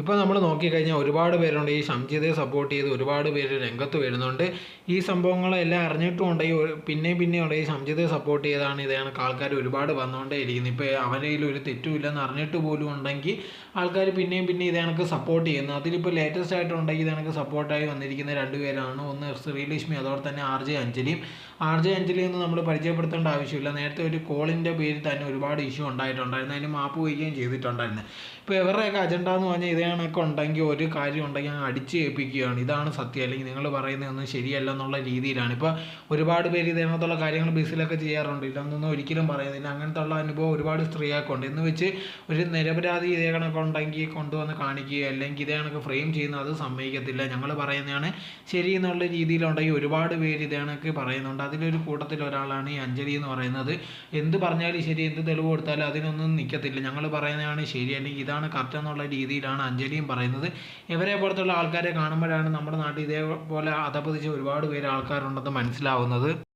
ഇപ്പോൾ നമ്മൾ നോക്കിക്കഴിഞ്ഞാൽ ഒരുപാട് പേരുണ്ട്. ഈ ഷംജിദയെ സപ്പോർട്ട് ചെയ്ത് ഒരുപാട് പേര് രംഗത്ത് വരുന്നുണ്ട്. ഈ സംഭവങ്ങളെല്ലാം അറിഞ്ഞിട്ടും ഉണ്ട് ഈ പിന്നെയും പിന്നെയും ഉണ്ട് ഈ ഷംജിദയെ സപ്പോർട്ട് ചെയ്താണ് ഇതേ കണക്ക് ആൾക്കാർ ഒരുപാട് വന്നുകൊണ്ടേ ഇരിക്കുന്നത് ഇപ്പോൾ അവരുടെ കയ്യിൽ ഒരു തെറ്റുമില്ലെന്ന് അറിഞ്ഞിട്ട് പോലും ഉണ്ടെങ്കിൽ ആൾക്കാർ പിന്നെയും പിന്നെ ഇതേ കണക്ക് സപ്പോർട്ട് ചെയ്യുന്നു. അതിലിപ്പോൾ ലേറ്റസ്റ്റ് ആയിട്ടുണ്ടെങ്കിൽ ഇതേ സപ്പോർട്ടായി വന്നിരിക്കുന്ന രണ്ട് പേരാണ്. ഒന്ന് ശ്രീലക്ഷ്മി അതോടെ തന്നെ ആർ ജെ അഞ്ജലിയും. ആർ ജെ അഞ്ജലി നമ്മൾ പരിചയപ്പെടുത്തേണ്ട ആവശ്യമില്ല. നേരത്തെ ഒരു കോളിന്റെ പേരിൽ തന്നെ ഒരുപാട് ഇഷ്യൂ ഉണ്ടായിട്ടുണ്ടായിരുന്നു. അതിന് മാപ്പ് വയ്ക്കുകയും ചെയ്തിട്ടുണ്ടായിരുന്നു. ഇപ്പോൾ ഇവരുടെയൊക്കെ അജണ്ട എന്ന് പറഞ്ഞാൽ ഇതേ കണക്ക് ഉണ്ടെങ്കിൽ ഒരു കാര്യം ഉണ്ടെങ്കിൽ അടിച്ച് ഏൽപ്പിക്കുകയാണ്. ഇതാണ് സത്യം. അല്ലെങ്കിൽ നിങ്ങൾ പറയുന്നതൊന്നും ശരിയല്ല എന്നുള്ള രീതിയിലാണ്. ഇപ്പോൾ ഒരുപാട് പേര് ഇതിനകത്തുള്ള കാര്യങ്ങൾ ബസ്സിലൊക്കെ ചെയ്യാറുണ്ട്. ഇതൊന്നും ഒരിക്കലും പറയുന്നില്ല. അങ്ങനത്തെ ഉള്ള അനുഭവം ഒരുപാട് സ്ത്രീകൾക്കുണ്ട്. എന്ന് വെച്ച് ഒരു നിരപരാധി ഇതേ കണക്കുണ്ടെങ്കിൽ കൊണ്ടുവന്ന് കാണിക്കുക അല്ലെങ്കിൽ ഇതേ കണക്ക് ഫ്രെയിം ചെയ്യുന്ന അത് സമ്മതിക്കത്തില്ല. ഞങ്ങൾ പറയുന്നതാണ് ശരി എന്നുള്ള രീതിയിലുണ്ടെങ്കിൽ ഒരുപാട് പേര് ഇതേ കണക്ക് പറയുന്നുണ്ട്. അതിലൊരു കൂട്ടത്തിൽ ഒരാളാണ് ഈ അഞ്ജലി എന്ന് പറയുന്നത്. എന്ത് പറഞ്ഞാലും ശരി എന്ത് തെളിവ് കൊടുത്താലും അതിനൊന്നും നിൽക്കത്തില്ല ഞങ്ങൾ പറയുന്നതാണ് ശരി അല്ലെങ്കിൽ ഇതാണ് കറക്റ്റ് എന്നുള്ള രീതിയിലാണ് അഞ്ജലിയും പറയുന്നത്. ഇവരെ പോലത്തുള്ള ആൾക്കാരെ കാണുമ്പോഴാണ് നമ്മുടെ നാട്ടിൽ ഇതേപോലെ അധപതിച്ച് ഒരുപാട് പേര് ആൾക്കാരുണ്ടെന്ന് മനസ്സിലാവുന്നത്.